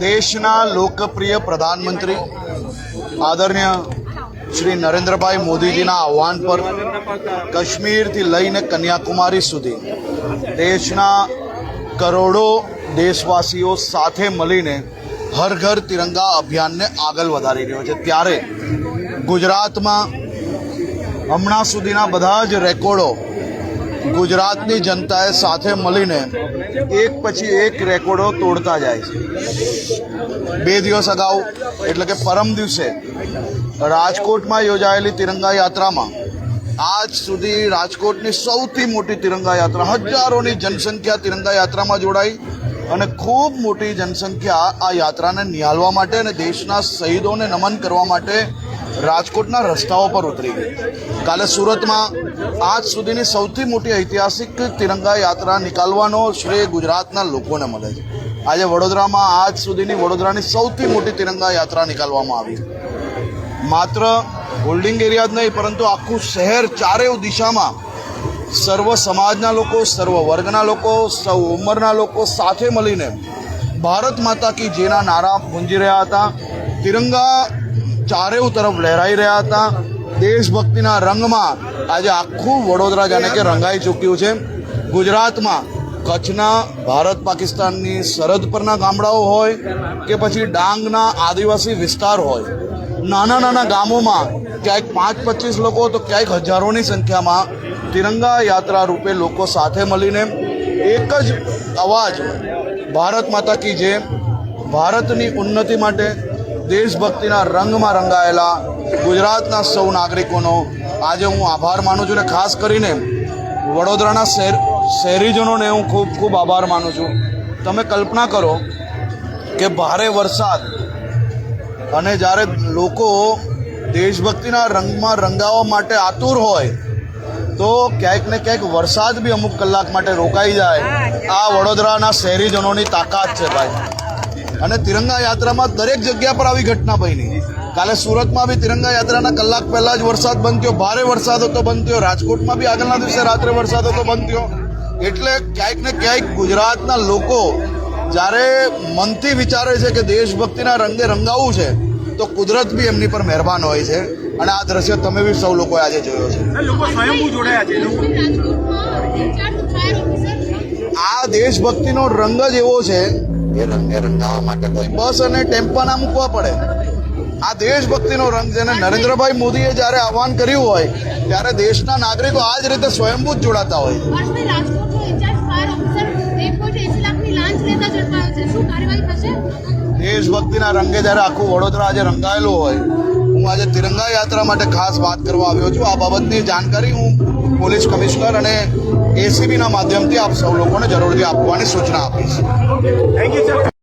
દેશના લોકપ્રિય પ્રધાનમંત્રી આદરણીય શ્રી નરેન્દ્રભાઈ મોદીજીના આહવાન પર કાશ્મીરથી લઈને કન્યાકુમારી સુધી દેશના કરોડો દેશવાસીઓ સાથે મળીને હર ઘર તિરંગા અભિયાનને આગળ વધારી રહ્યો છે. ત્યારે ગુજરાતમાં હમણાં સુધીના બધા જ રેકોર્ડો ગુજરાતની જનતાએ સાથે મળીને એક પછી એક રેકોર્ડો તોડતા જાય છે. બે દિવસ અગાઉ, એટલે કે પરમ દિવસે, રાજકોટમાં યોજાયેલી તિરંગા યાત્રામાં આજ સુધી રાજકોટની સૌથી મોટી તિરંગા યાત્રા, હજારોની જનસંખ્યા તિરંગા યાત્રામાં જોડાઈ અને ખૂબ મોટી જનસંખ્યા આ યાત્રાને નિહાળવા માટે અને દેશના શહીદોને નમન કરવા માટે રાજકોટના રસ્તાઓ પર ઉતરી ગઈ. કાલે સુરતમાં આજ સુધીની સૌથી મોટી ઐતિહાસિક તિરંગા યાત્રા નીકાળવાનો શ્રેય ગુજરાતના લોકોને મળે છે. આજે વડોદરામાં આજ સુધીની વડોદરાની સૌથી મોટી તિરંગા યાત્રા નીકાળવામાં આવી. માત્ર હોલ્ડિંગ એરિયા જ નહીં, પરંતુ આખું શહેર ચારેય દિશામાં સર્વ સમાજના લોકો, સર્વ વર્ગના લોકો, સૌ ઉંમરના લોકો સાથે મળીને ભારત માતા કી જેના નારા ગુંજી રહ્યા હતા. તિરંગા ચારેય તરફ લહેરાઈ રહ્યા હતા. દેશભક્તિના રંગમાં આજે આખું વડોદરા જાણે કે રંગાઈ ચૂક્યું છે. ગુજરાતમાં કચ્છના, ભારત પાકિસ્તાનની સરહદ પરના ગામડાઓ હોય કે પછી ડાંગના આદિવાસી વિસ્તાર હોય. નાના નાના ગામોમાં ક્યાંક પાંચ પચીસ લોકો તો ક્યાંક હજારોની સંખ્યામાં તિરંગા યાત્રા રૂપે લોકો સાથે મળીને એક જ અવાજ ભારત માતા કી જેમ ભારતની ઉન્નતિ માટે દેશભક્તિના રંગમાં રંગાયેલા ગુજરાતના સૌ નાગરિકોનો આજે હું આભાર માનું છું અને ખાસ કરીને વડોદરાના શહેર શહેરીજનોને હું ખૂબ ખૂબ આભાર માનું છું. તમે કલ્પના કરો કે ભારે વરસાદ અને જ્યારે લોકો દેશભક્તિના રંગમાં રંગાવવા માટે આતુર હોય, તો ક્યાંક ને ક્યાંક વરસાદ બી અમુક કલાક માટે રોકાઈ જાય. આ વડોદરાના શહેરીજનોની તાકાત છે ભાઈ. અને તિરંગા યાત્રામાં દરેક જગ્યા પર આવી ઘટના બની. કાલે સુરતમાં બી તિરંગા યાત્રાના કલાક પહેલા જ વરસાદ બંધ થયો ભારે વરસાદ હતો બંધ થયો રાજકોટમાં બી આગળના દિવસે રાત્રે વરસાદ હતો બંધ થયો એટલે ક્યાંક ને ક્યાંક ગુજરાતના લોકો જ્યારે મનથી વિચારે છે કે દેશભક્તિના રંગે રંગાવવું છે તો કુદરત બી એમની પર મહેરબાન હોય છે. અને આ દ્રશ્ય તમે બી સૌ લોકોએ આજે જોયો છે. લોકો સ્વયંભૂ જોડાયા છે લોકો. આ દેશભક્તિનો રંગ જ એવો છે એ રંગે રંગાવવા માટે કોઈ બસ અને ટેમ્પાના મૂકવા પડે. આ દેશભક્તિનો રંગ જેને નરેન્દ્રભાઈ મોદીએ જ્યારે આહવાન કર્યું હોય ત્યારે દેશના નાગરિકો આ જ રીતે સ્વયંભૂ જ જોડાતા હોય. વર્ષથી રાજકોટનો ઇન્ચાર્જ ફાયર ઓફિસર એક પોઈન્ટ એસી લાખની લાંચ લેતા ઝડપાયો છે. શું કાર્યવાહી થશે? દેશભક્તિના રંગે જ્યારે આખું વડોદરા આજે રંગાયેલું હોય હું આજે તિરંગા યાત્રા માટે ખાસ વાત કરવા આવ્યો છું. આ બાબતની જાણકારી હું પોલીસ કમિશનર અને એસીબીના માધ્યમથી આપ સૌ લોકોને જરૂરથી આપવાની સૂચના આપીશ. Thank you sir